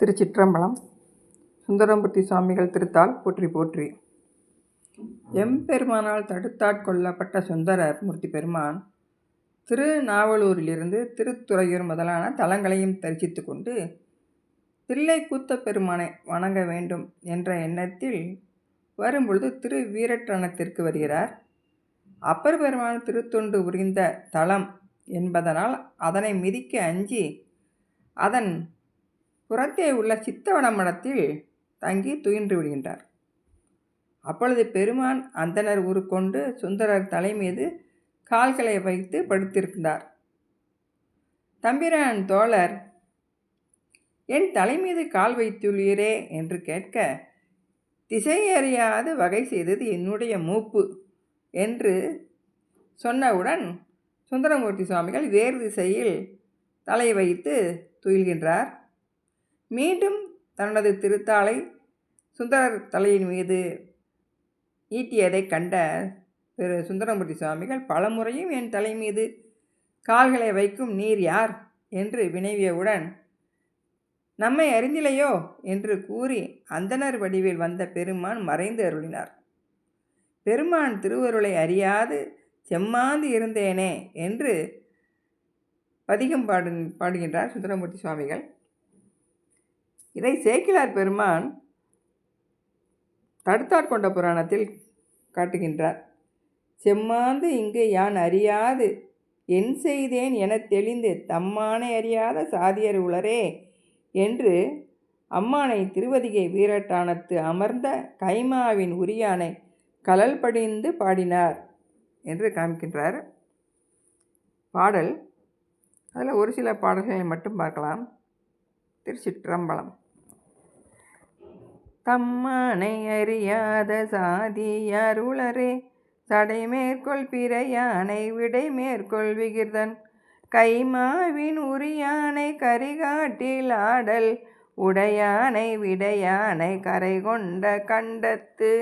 திருச்சிற்றம்பலம். சுந்தரமூர்த்தி சுவாமிகள் திருத்தால் போற்றி போற்றி. எம்பெருமானால் தடுத்தாட்கொள்ளப்பட்ட சுந்தரர் மூர்த்தி பெருமான் திருநாவலூரிலிருந்து திருத்துறையூர் முதலான தலங்களையும் தரிசித்து கொண்டு தில்லை கூத்த பெருமானை வணங்க வேண்டும் என்ற எண்ணத்தில் வரும்பொழுது திரு வீரட்டணத்திற்கு வருகிறார். அப்பர் பெருமான் திருத்தொண்டு உரிந்த தலம் என்பதனால் அதனை மிதிக்க அஞ்சி அதன் புறத்தே உள்ள சித்தவன மடத்தில் தங்கி துயின்று விடுகின்றார். அப்பொழுது பெருமான் அந்தனர் உருக்கொண்டு சுந்தரர் தலை மீது கால்களை வைத்து படுத்திருந்தார் தம்பிரான் தோழர் என் தலை மீது கால் வைத்துள்ளீரே என்று கேட்க திசை அறியாது வகை செய்தது என்னுடைய மூப்பு என்று சொன்னவுடன் சுந்தரமூர்த்தி சுவாமிகள் வேறு திசையில் தலை வைத்து துயில்கின்றார். மீண்டும் தனது திருத்தாளை சுந்தரர் தலையின் மீது ஈட்டியதை கண்ட திரு சுந்தரமூர்த்தி சுவாமிகள் பலமுறையும் என் தலை மீது கால்களை வைக்கும் நீர் யார்? என்று வினைவியவுடன் நம்மை அறிந்திலையோ? என்று கூறி அந்தனர் வடிவில் வந்த பெருமான் மறைந்து அருளினார். பெருமான் திருவருளை அறியாது செம்மாந்து இருந்தேனே? என்று பதிகம் பாடு பாடுகின்றார் சுந்தரமூர்த்தி சுவாமிகள். இதை சேக்கிலார் பெருமான் தடுத்தாட்கொண்ட புராணத்தில் காட்டுகின்றார். செம்மாந்து இங்கு யான் அறியாது? என் செய்தேன் என தெளிந்து தம்மானை அறியாத சாதியர் உளரே என்று அம்மானை திருவதிகை வீரட்டானத்து அமர்ந்த கைமாவின் உரியானை கலல் படிந்து பாடினார் என்று காமிக்கின்றார். பாடல் அதில் ஒரு சில பாடல்களை மட்டும் பார்க்கலாம். திருச்சிற்றம்பலம். தம்மானை அறியாத சாதி அருளரே சடை மேற்கொள் பிறையானை விடை மேற்கொள் விகிர்தன். கைமாவின் உரியானை கரிகாட்டில் ஆடல் உடையானை விடையானை கரை கொண்ட கண்டத்து.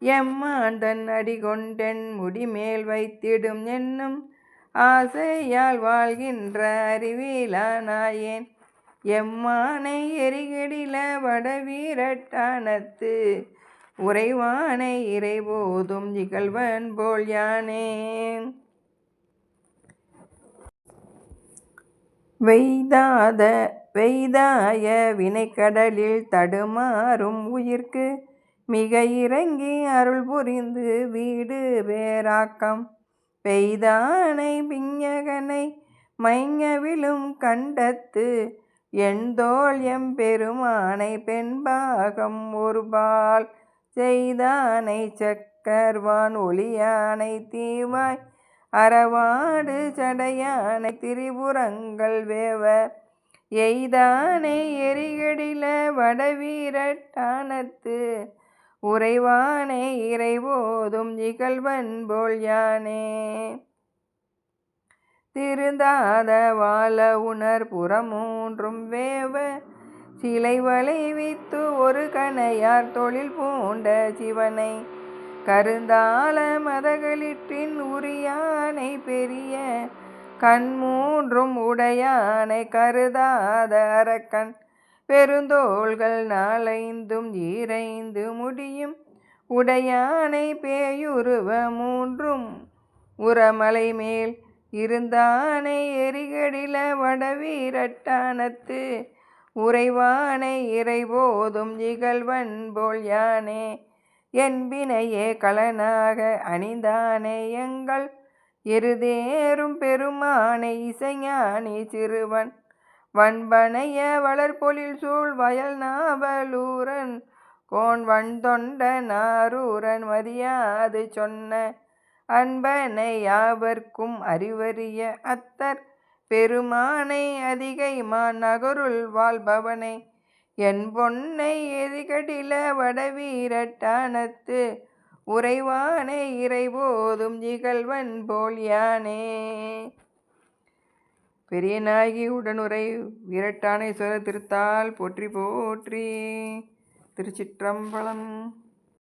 எம்மாந்தன் அடிகொண்டென் முடிமேல் வைத்திடும் என்னும் ஆசையால் வாழ்கின்ற அறிவிலானாயேன். எம்மானை எரிகடில வடவீரட்டானத்து உறைவானை இறைபோதும் இகழ்வன் போல் யானேன் வெய்தாத வெய்தாய வினைக்கடலில் தடுமாறும் உயிர்க்கு மிக இறங்கி அருள் புரிந்து வீடு பேராக்கம். பெய்தானை விஞ்ஞகனை மைஞவிலும் கண்டத்து எண்தோள் எம்பெருமானை பெண்பாகம் ஒருபால் செய்தானை சக்கர்வான் ஒளியானை தீவாய் அறவாடு சடையானை திரிபுரங்கள் வேவ எய்தானை எரிகடில வடவீரட்டானத்து உறைவானை இறைவோதும் இகழ்வன் போல் யானே. திருந்தாத வாழ உணர் புறமூன்றும் வேவ. சிலை வளைவித்து ஒரு கணையார் தொழில் பூண்ட சிவனை. கருந்தாள மதகளிற்றின் உரியானை பெரிய கண் மூன்றும் உடையானை கருதாத அரக்கன். பெருந்தோள்கள் நாளைந்தும் ஈரைந்து முடியும். உடையானை பேயுருவ மூன்றும் உரமலை மேல் இருந்தானை எரிகடில வடவீரட்டானத்து உறைவானை இறைபோதும் இகழ்வன் போல் யானே என்பினையே களனாக அணிந்தானே எங்கள் இருதேறும் பெருமானை இசைஞானி சிறுவன். வன்பனைய வளர்பொழில் சூழ் வயல் நாவலூரன் கோன் வண்தொண்ட நாரூரன் மதியாது சொன்ன அன்பனை யாவர்க்கும் அறிவறிய அத்தர். பெருமானை அதிகைமான் நகருள் வாழ்பவனை. என் பொன்னை எதிகடில வடவீரட்டானத்து உறைவானே இறைபோதும் இகழ்வன் போல் யானே. பெரியநாயகி உடனுரை வீரட்டானை சொர திருத்தால் போற்றி போற்றி திருச்சிற்றம்பலம்.